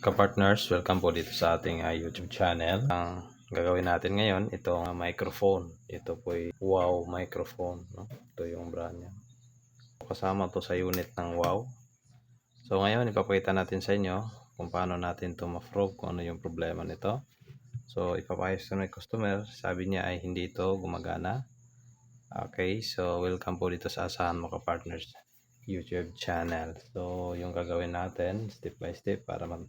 Kapartners, welcome po dito sa ating ah, YouTube channel. Ang gagawin natin ngayon, itong ah, microphone. Ito po ay Wow microphone. No? Ito yung brand niya. Kasama to sa unit ng Wow. So ngayon, ipapakita natin sa inyo kung paano natin to ma-probe, kung ano yung problema nito. So ko ng customer, sabi niya ay hindi ito gumagana. Okay, so welcome po dito sa Asahan Mo Kapartners YouTube channel. So yung gagawin natin, step by step para man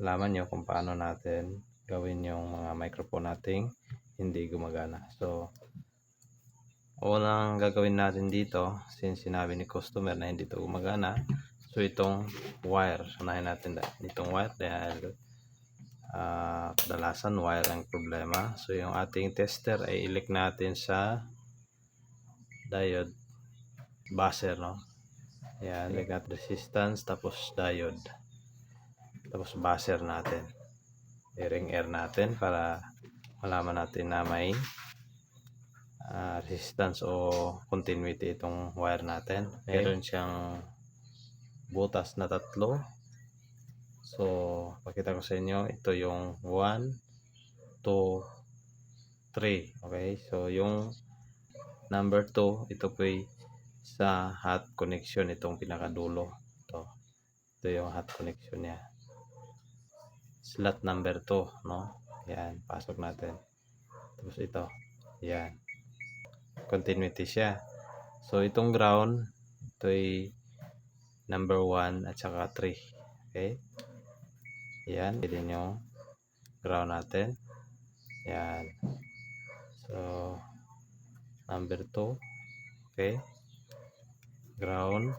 malaman nyo kung paano natin gawin yung mga microphone nating hindi gumagana. So, unang gagawin natin dito, since sinabi ni customer na hindi ito gumagana, so itong wire, unahin natin itong wire dahil ah, kadalasan wire ang problema. So, yung ating tester ay ilik natin sa diode buzzer, no? Yan, ilik resistance, tapos diode tapos buzzer natin. I-ring air natin para malaman natin na may ah, resistance o continuity itong wire natin. Meron siyang butas na tatlo. So pakita ko sa inyo ito yung 1 2 3 okay? So yung number 2 ito po sa hot connection itong pinakadulo. Ito. Ito yung hot connection niya slot number 2 no? Yan pasok natin. Tapos ito yan. Continuity siya. So itong ground ito ay number 1 at saka 3 okay? Yan pwede nyo ground natin. Yan. So number 2 okay? Ground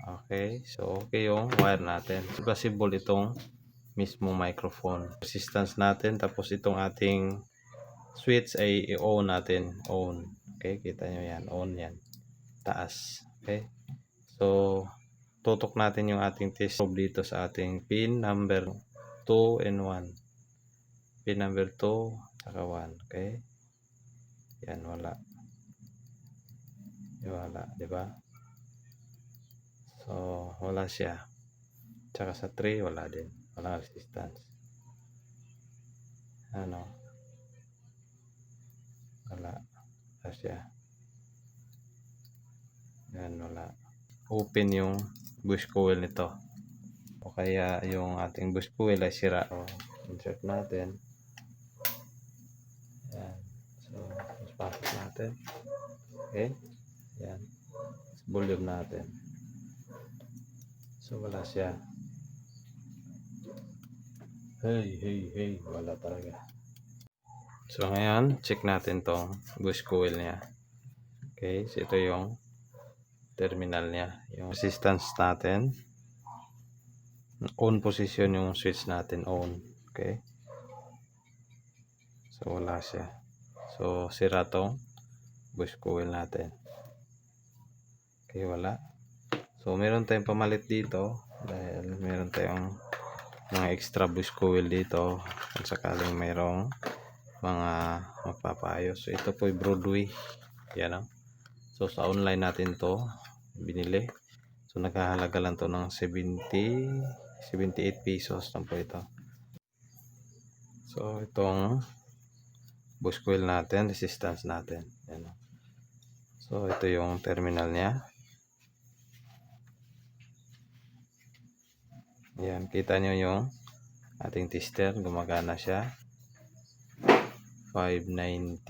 Okay, so okay yung wire natin. So, itong mismo microphone. Resistance natin, tapos itong ating switch ay i-on natin. On. Okay, kita nyo yan. On yan. Taas. Okay. So, tutok natin yung ating test probe dito sa ating pin number 2 and 1. Pin number 2, saka 1. Okay. Yan, wala. Wala, di ba? So, wala siya. Tsaka sa 3, wala din. Wala resistance. Ano? Wala. Wala siya. Yan, wala. Open yung bush coil nito. O kaya yung ating bush coil ay sira. O, insert natin. Yan. So, mas natin. Okay? Yan. Volume natin. So wala siya. Hey, hey, hey. Wala talaga. So ngayon, check natin tong bush coil niya. Okay, so ito yung terminal niya. Yung resistance natin. On position yung switch natin. On. Okay. So wala siya. So sira tong bush coil natin. Okay, wala. So, meron tayong pamalit dito dahil meron tayong mga extra bush coil dito kung sakaling mayroong mga magpapayos. So, ito po ay Broadway. Yan o. So, sa online natin to binili. So, nagkahalaga lang to ng 70 78 pesos lang po ito. So, itong bush coil natin, resistance natin. Yan. So, ito yung terminal niya. Yan, kita nyo yung ating tester. Gumagana siya. 592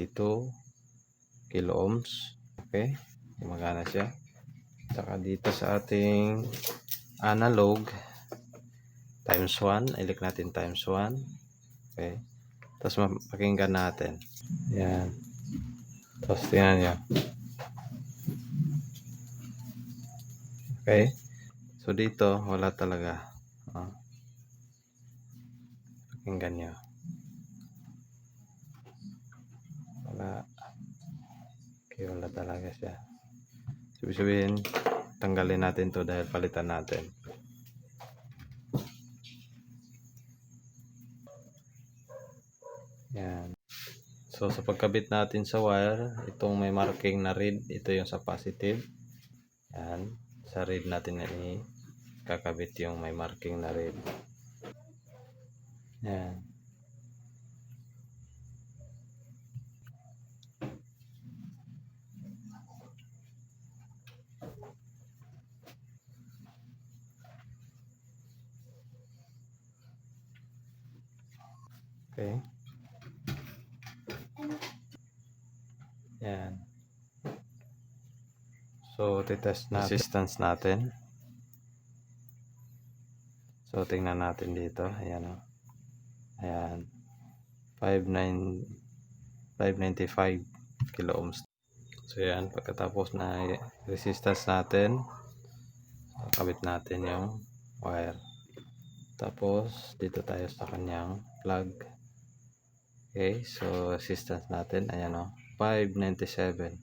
kilo ohms. Okay. Gumagana siya. Saka dito sa ating analog times 1. Ilik natin times 1. Okay. Tapos mapakinggan natin. Yan. Tapos tingnan nyo. Okay. So dito, wala talaga. Ah. Pakinggan nyo. Wala. Okay, wala talaga siya. Sabi sabihin, tanggalin natin to dahil palitan natin. Yan. So, sa pagkabit natin sa wire, itong may marking na red, ito yung sa positive. Yan. Sa red natin na i kakabit yung may marking na red. Yan. Okay. Yan. So, titest na resistance natin. So, tingnan natin dito. Ayan o. Ayan. 59 595 kilo ohms. So, yan. Pagkatapos na resistance natin, kabit natin yung wire. Tapos, dito tayo sa kanyang plug. Okay. So, resistance natin. Ayan o. 597.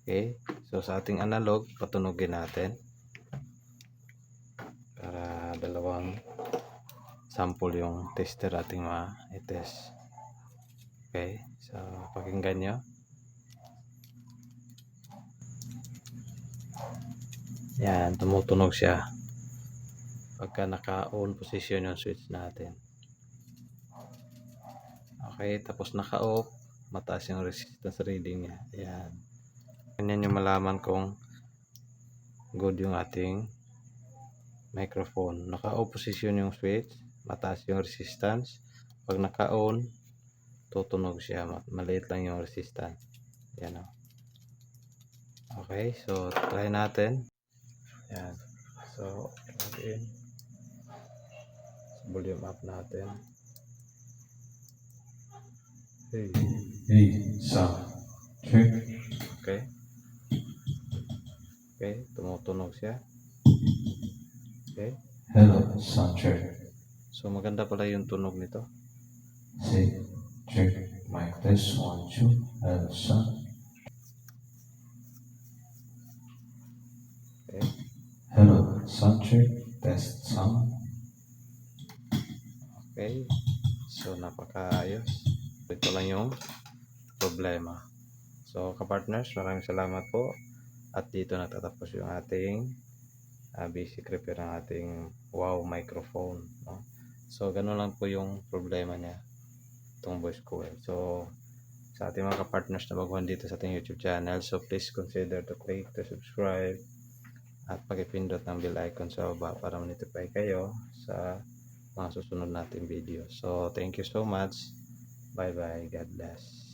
Okay. So, sa ating analog, patunogin natin. Para dalawang sample yung tester ating ma-test. Okay. So, pakinggan nyo. Yan, tumutunog siya. Pagka naka-on position yung switch natin. Okay, tapos naka-off, mataas yung resistance reading niya. Ayan. Ganyan yung malaman kung good yung ating microphone. Naka-off position yung switch, mataas yung resistance. Pag naka-on, tutunog siya. Ma- Maliit lang yung resistance. Yan o. Okay, so try natin. Yan. So, plug in. Volume up natin. Hey. Hey, sound. Check. Okay. Okay, tumutunog siya. Okay. Hello, sound check. So maganda pala yung tunog nito. Say, check. Mic test, one, two. Hello, sound. Okay. Hello, sound check. Test sound. Okay. So napakaayos. Ito lang yung problema. So kapartners, maraming salamat po. At dito natatapos yung ating uh, basic repair ng ating wow microphone. No? So ganun lang po yung problema niya. Itong voice coil. So sa ating mga kapartners na baguhan dito sa ating YouTube channel. So please consider to click to subscribe at pakipindot ng bell icon sa baba para ma-notify kayo sa mga susunod nating video. So, thank you so much. Bye-bye. God bless.